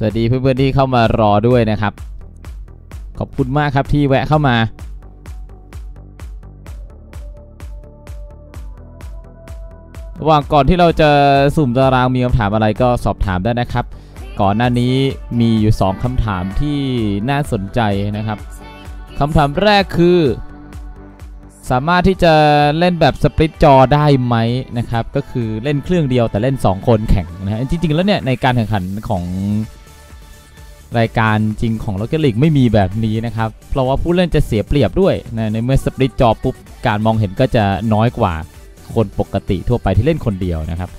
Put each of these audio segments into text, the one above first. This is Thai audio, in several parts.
สวัสดีเพื่อนๆที่เข้ามารอด้วยนะครับ ขอบคุณมากครับที่แวะเข้ามา ระหว่างก่อนที่เราจะสุ่มตารางมีคำถามอะไรก็สอบถามได้นะครับ ก่อนหน้านี้มีอยู่ 2คำถามที่น่าสนใจนะครับคำถามแรกคือ สามารถที่จะเล่นแบบสปริตจอได้ไหมนะครับ ก็คือเล่นเครื่องเดียวแต่เล่น 2 คนแข่งนะฮะจริง ๆ แล้วเนี่ยในการแข่งขันของ รายการจริงของ Rocket League ไม่มีแบบนี้นะครับ เพราะว่าผู้เล่นจะเสียเปรียบด้วยนะในเมื่อสปริตจอปุ๊บ การมองเห็นก็จะน้อยกว่าคนปกติทั่วไปที่เล่นคนเดียวนะครับ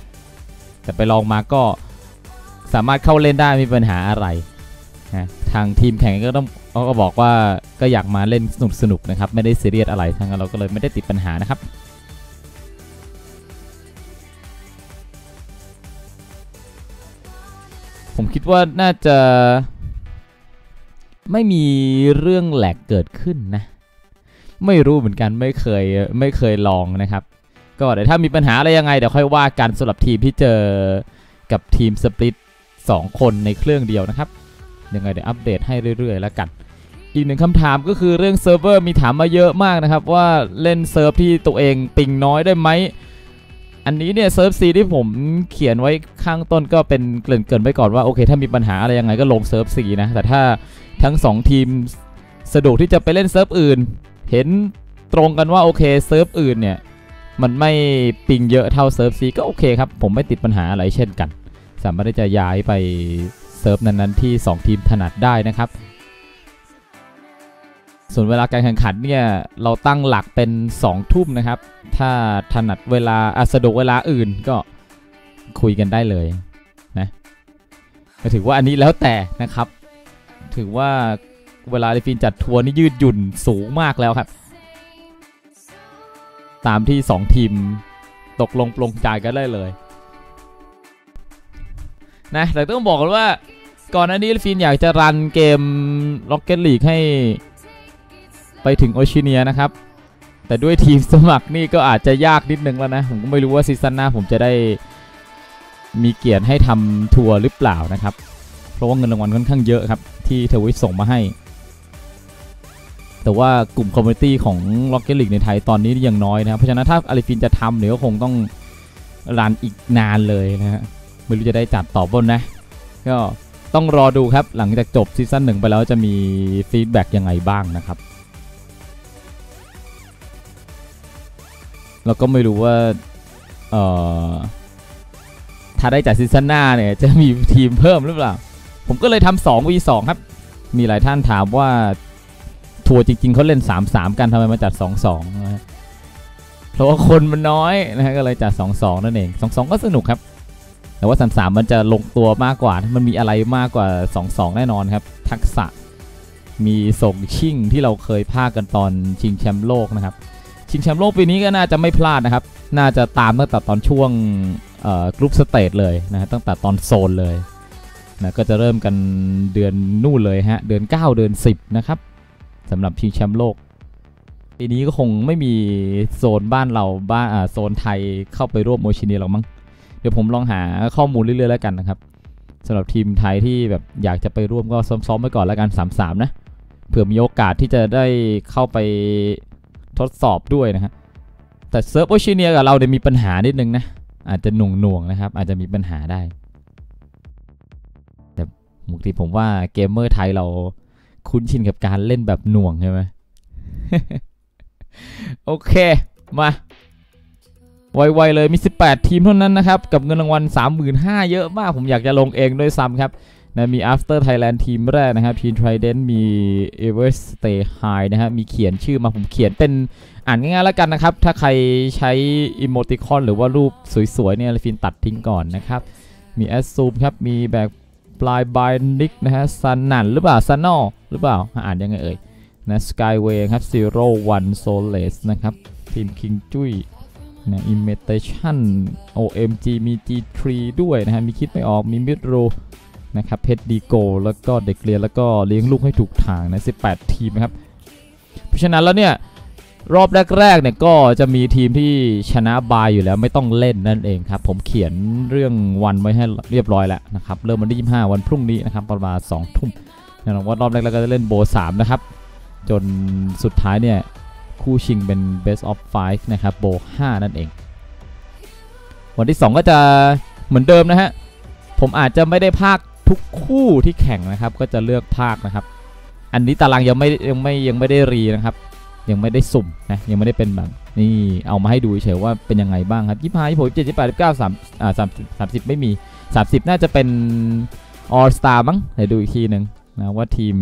แต่ไปลองมาก็สามารถเข้าเล่นได้ไม่มีปัญหาอะไรนะทางทีมแข่งก็ต้องเขาก็บอกว่าก็อยากมาเล่นสนุกสนุกๆนะครับ ไม่ได้ซีเรียสอะไรทั้งนั้นเราก็เลยไม่ได้ติดปัญหานะครับผมคิดว่าน่าจะ ไม่มีเรื่องแหลกเกิดขึ้นนะ ไม่รู้เหมือนกันไม่เคยไม่เคยลองนะครับ ก็เดี๋ยวถ้ามีปัญหาอะไรยังไงเดี๋ยวค่อยว่ากันสำหรับทีมที่เจอกับทีมสปริต2คนในเครื่องเดียวนะครับ ยังไงเดี๋ยวอัปเดตให้เรื่อยๆ แล้วกัน อีกหนึ่งคำถามก็คือเรื่องเซิร์ฟเวอร์มีถามมาเยอะมากนะครับ ว่าเล่นเซิร์ฟที่ตัวเองปิงน้อยได้ไหม อันนี้เนี่ยเซิร์ฟซีที่ผมเขียนไว้ข้างต้นก็เป็นเกริ่นเกินไปก่อนว่าโอเค ถ้ามีปัญหาอะไรยังไงก็ลงเซิร์ฟซีนะ แต่ถ้าทั้ง 2 ทีมสะดวกที่จะไปเล่นเซิร์ฟอื่น เห็นตรงกันว่าโอเคเซิร์ฟอื่นเนี่ยมันไม่ปิงเยอะเท่าเซิร์ฟซีก็โอเคครับ ผมไม่ติดปัญหาอะไรเช่นกัน สามารถที่จะย้ายไปเซิร์ฟนั้นๆที่ 2 ทีมถนัดได้นะครับ ส่วนเวลาการแข่งขันเนี่ยเราตั้งหลักเป็น 2 ทุ่มนะครับ ถ้าถนัดเวลาอะสะดวกเวลาอื่นก็คุยกันได้เลยนะก็ถือว่าอันนี้แล้วแต่นะครับ ถือว่าเวลาลิฟินจัดทัวร์นี่ยืดหยุ่นสูงมากแล้วครับ ตามที่ 2 ทีมตกลงปลงใจกันได้เลยนะแต่ต้องบอกกันว่าก่อนหน้านี้ฟินอยากจะรันเกม Rocket League ให้ ไปถึงโอชิเนียนะครับ แต่ด้วยทีมสมัครนี่ก็อาจจะยากนิดนึงแล้วนะ ผมก็ไม่รู้ว่าซีซั่นหน้าผมจะได้มีเกียรติให้ทำทัวร์หรือเปล่านะครับ เพราะว่าเงินรางวัลค่อนข้างเยอะครับ ที่เทวิตส่งมาให้ แต่ว่ากลุ่มคอมมูนิตี้ของ Rocket League ในไทยตอนนี้ยังน้อยนะครับ เพราะฉะนั้นถ้าอาริฟินจะทำเนี่ยก็คงต้องรันอีกนานเลยนะฮะไม่รู้จะได้จัดต่อบนนะ ก็ต้องรอดูครับหลังจากจบซีซั่นหนึ่งไปแล้วจะมีฟีดแบ็กยังไงบ้างนะครับ เราก็ไม่รู้ว่าเอ่อถ้าได้จัดซีซั่นหน้าเนี่ยจะมีทีมเพิ่มหรือเปล่า ผมก็เลยทำ2 v 2ครับ มีหลายท่านถามว่าทัวร์จริง ๆเขาเล่น 3-3 กันทำไมมาจัด 2-2นะฮะเพราะว่าคนมันน้อยนะฮะก็เลยจัด 2-2 นั่นเอง 2-2 ก็สนุกครับ แต่ว่า 3-3 มันจะลงตัวมากกว่า มันมีอะไรมากกว่า 2-2 แน่นอนครับ ทักษะมีส่งชิ่งที่เราเคยพากันตอนชิงแชมป์โลกนะครับ ชิงแชมป์โลกปีนี้ก็น่าจะไม่พลาดนะครับ น่าจะตามตั้งแต่ตอนช่วงกรุ๊ปสเตจเลยนะฮะตั้งแต่ตอนโซนเลยนะก็จะเริ่มกันเดือนนู่นเลยฮะ เดือน 9 เดือน 10 นะครับสำหรับชิงแชมป์โลก ปีนี้ก็คงไม่มีโซนบ้านเราบ้านโซนไทยเข้าไปร่วมโมชินีหรอกมั้ง เดี๋ยวผมลองหาข้อมูลเรื่อยๆแล้วกันนะครับสำหรับทีมไทยที่แบบอยากจะไปร่วมก็ซ้อมๆไว้ก่อนแล้วกัน 3-3 นะเผื่อมีโอกาสที่จะได้เข้าไป ทดสอบด้วยนะฮะแต่เซิร์ฟโอชิเนียกับเราเนี่ยมีปัญหานิดนึงนะอาจจะหน่วงหน่วงๆนะครับ อาจจะมีปัญหาได้ แต่บางทีผมว่าเกมเมอร์ไทยเราคุ้นชินกับการเล่นแบบหน่วงใช่ไหมโอเค มาไวๆเลยมี 18 ทีมเท่านั้นนะครับ กับเงินรางวัล 35,000 เยอะมาก ผมอยากจะลงเองด้วยซ้ำครับ นะมี After Thailand ทีมแรกนะครับทีม Trident มี ever stay High นะฮะมีเขียนชื่อมาผมเขียนเป็นอ่านง่ายๆแล้วกันนะครับ ถ้าใครใช้ Emoticon หรือว่ารูปสวยๆเนี่ยฟินตัดทิ้งก่อนนะครับ มี a s s u m ครับ มีแบบปลายบายนิกนะฮะซันนันหรือเปล่าซันนอหรือเปล่า อ่านยังไงเอ่ยนะ Skyway ครับ Zero One Solace นะครับ ทีม King จุ้ยนะ imitation OMG มี G3 ด้วยนะฮะ มีคิดไม่ออกมีมิดโร นะครับเพชรดีโกแล้วก็เด็กเรียนแล้วก็เลี้ยงลูกให้ถูกทางนะ18 ทีมนะครับ เพราะฉะนั้นแล้วเนี่ยรอบแรกๆเนี่ยก็จะมีทีมที่ชนะบายอยู่แล้วไม่ต้องเล่นนั่นเองครับผมเขียนเรื่องวันไว้ให้เรียบร้อยแล้วนะครับเริ่มวันที่25 วันพรุ่งนี้นะครับประมาณ2ทุ่มแน่นอนว่ารอบแรกเราก็จะเล่นโบ3นะครับจนสุดท้ายเนี่ยคู่ชิงเป็น best of 5นะครับโบ5นั่นเอง วันที่ 2 ก็จะเหมือนเดิมนะฮะผมอาจจะไม่ได้ภาค ทุกคู่ที่แข่งนะครับ ก็จะเลือกภาคนะครับ อันนี้ตารางยังไม่ยังไม่ยังไม่ได้รีนะครับ ยังไม่ได้สุ่มนะยังไม่ได้เป็นแบบนี่เอามาให้ดูเฉยว่าเป็นยังไงบ้างครับยี่ห้ายี่หกยี่เจ็ดยี่แปดยี่เก้าสามอ่าสามสามสิบไม่มีสามสิบน่าจะเป็น All Star มั้งเดี๋ยวดูอีกทีหนึ่งนะว่าทีม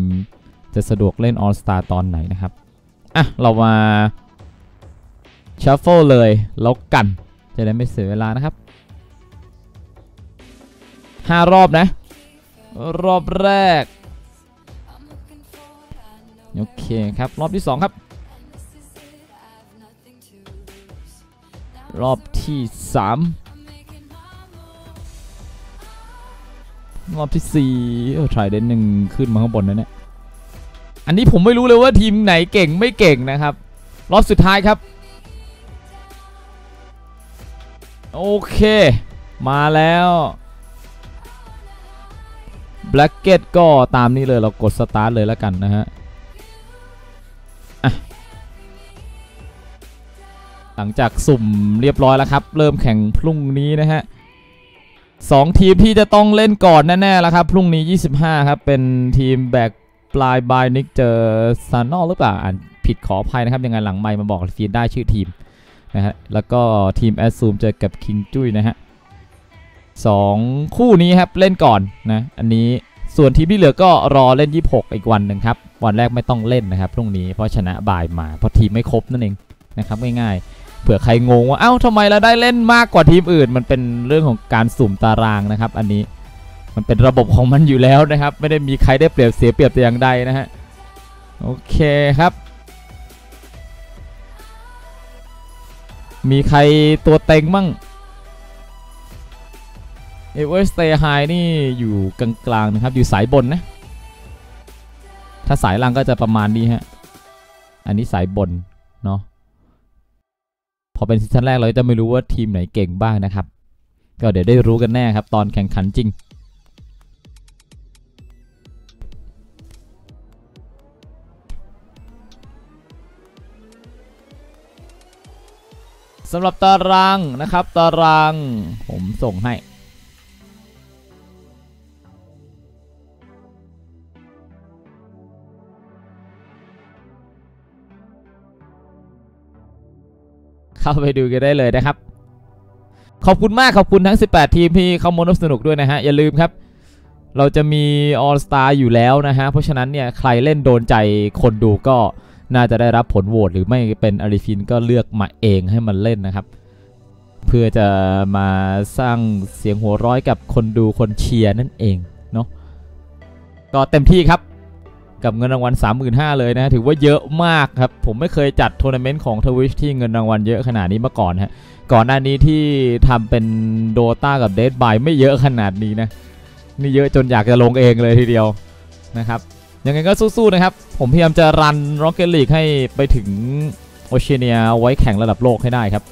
จะสะดวกเล่น All Star ตอนไหนนะครับอะเรามาชัฟเฟิลเลยแล้วกัน จะได้ไม่เสียเวลานะครับ 5 รอบนะ รอบแรก โอเคครับ รอบที่ 2 ครับ รอบที่ 3 รอบที่ 4 เออทรายเดนหนึ่งขึ้นมาข้างบนนะเนี่ยอันนี้ผมไม่รู้เลยว่าทีมไหนเก่งไม่เก่งนะครับ รอบสุดท้ายครับ โอเค มาแล้ว แบล็กเก็ตก็ตามนี้เลยเรากดสตาร์ทเลยแล้วกันนะฮะหลังจากสุ่มเรียบร้อยแล้วครับ เริ่มแข่งพรุ่งนี้นะฮะสองทีมที่จะต้องเล่นก่อนแน่ๆแล้วครับ พรุ่งนี้ 25 ครับ เป็นทีมแบกปลายบายนิกเจอซานอลหรือเปล่าอ่านผิดขออภัยนะครับ ยังไงหลังไมค์มาบอกฟีดได้ชื่อทีมนะฮะแล้วก็ทีมแอสซูมเจอกับคิงจุ้ยนะฮะ สองคู่นี้ครับเล่นก่อนนะอันนี้ส่วนทีมที่เหลือก็รอเล่น 26 อีกวันหนึ่งครับวันแรกไม่ต้องเล่นนะครับพรุ่งนี้เพราะชนะบ่ายมาเพราะทีมไม่ครบนั่นเองนะครับง่ายๆเผื่อใครงงว่าเอ้าทำไมเราได้เล่นมากกว่าทีมอื่น มันเป็นเรื่องของการสุ่มตารางนะครับ อันนี้มันเป็นระบบของมันอยู่แล้วนะครับ ไม่ได้มีใครได้เปรียบเสียเปรียบแต่อย่างใดนะฮะโอเคครับ มีใครตัวเต็งมั่ง เอเวอร์สเตย์ไฮนี่อยู่กลางๆนะครับ อยู่สายบนนะ ถ้าสายล่างก็จะประมาณนี้ฮะ อันนี้สายบนเนาะ พอเป็นซีซั่นแรกเราจะไม่รู้ว่าทีมไหนเก่งบ้างนะครับ ก็เดี๋ยวได้รู้กันแน่ครับ ตอนแข่งขันจริง สำหรับตารางนะครับ ตารางผมส่งให้ เข้าไปดูกันได้เลยนะครับ ขอบคุณมากขอบคุณทั้ง 18 ทีมที่เข้ามาร่วมสนุกด้วยนะฮะอย่าลืมครับ เราจะมี All Star อยู่แล้วนะฮะเพราะฉะนั้นเนี่ยใครเล่นโดนใจคนดูก็น่าจะได้รับผลโหวตหรือไม่เป็นอาริฟินก็เลือกมาเองให้มันเล่นนะครับ เพื่อจะมาสร้างเสียงหัวร้อยกับคนดูคนเชียร์นั่นเองเนาะก็เต็มที่ครับ กับเงินรางวัล 35,000เลยนะถือว่าเยอะมากครับ ผมไม่เคยจัดทัวร์นาเมนต์ของทวิชที่เงินรางวัลเยอะขนาดนี้มาก่อนฮะก่อนหน้านี้ที่ทำเป็นโดตากับเดดบายไม่เยอะขนาดนี้นะ นี่เยอะจนอยากจะลงเองเลยทีเดียวนะครับยังไงก็สู้ๆนะครับ ผมพยายามจะรัน Rocket League ให้ไปถึงโอเชียเนียไว้แข่งระดับโลกให้ได้ครับ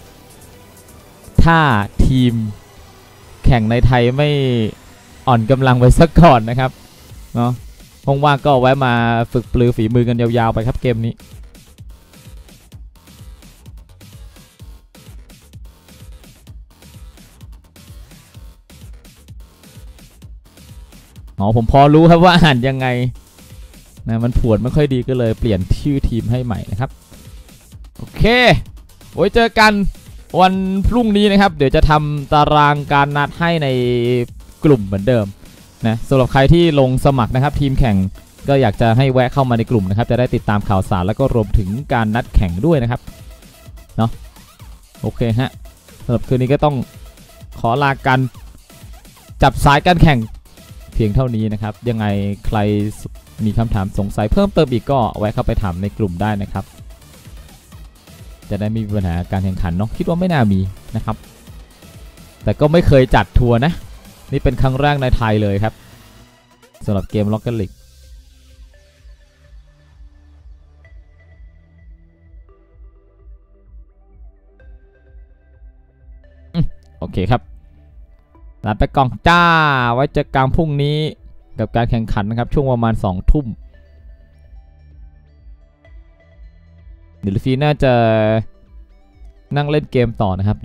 ถ้าทีมแข่งในไทยไม่อ่อนกำลังไปสักก่อนนะครับเนาะ ว่างๆก็แวะมาฝึกปลือฝีมือกันยาวๆไปครับเกมนี้อ๋อผมพอรู้ครับว่าอ่านยังไงนะมันผวนไม่ค่อยดีก็เลยเปลี่ยนชื่อทีมให้ใหม่นะครับ โอเคไว้เจอกันวันพรุ่งนี้นะครับ เดี๋ยวจะทำตารางการนัดให้ในกลุ่มเหมือนเดิม นะสำหรับใครที่ลงสมัครนะครับ ทีมแข่งก็อยากจะให้แวะเข้ามาในกลุ่มนะครับ จะได้ติดตามข่าวสารแล้วก็รวมถึงการนัดแข่งด้วยนะครับเนาะโอเคฮะสำหรับคืนนี้ก็ต้องขอลากันจับสายการแข่งเพียงเท่านี้นะครับ ยังไงใครมีคำถามสงสัยเพิ่มเติมอีกก็แวะเข้าไปถามในกลุ่มได้นะครับ จะได้ไม่มีปัญหาการแข่งขันเนาะคิดว่าไม่น่ามีนะครับ แต่ก็ไม่เคยจัดทัวร์นะ นี่เป็นครั้งแรกในไทยเลยครับสำหรับเกมล็อกเก็ตลิกโอเคครับลาไปกองจ้า ไว้เจอกางพรุ่งนี้กับการแข่งขันนะครับ ช่วงประมาณ 2 ทุ่มเดี๋ลฟีน่าจะนั่งเล่นเกมต่อนะครับเดี๋ยว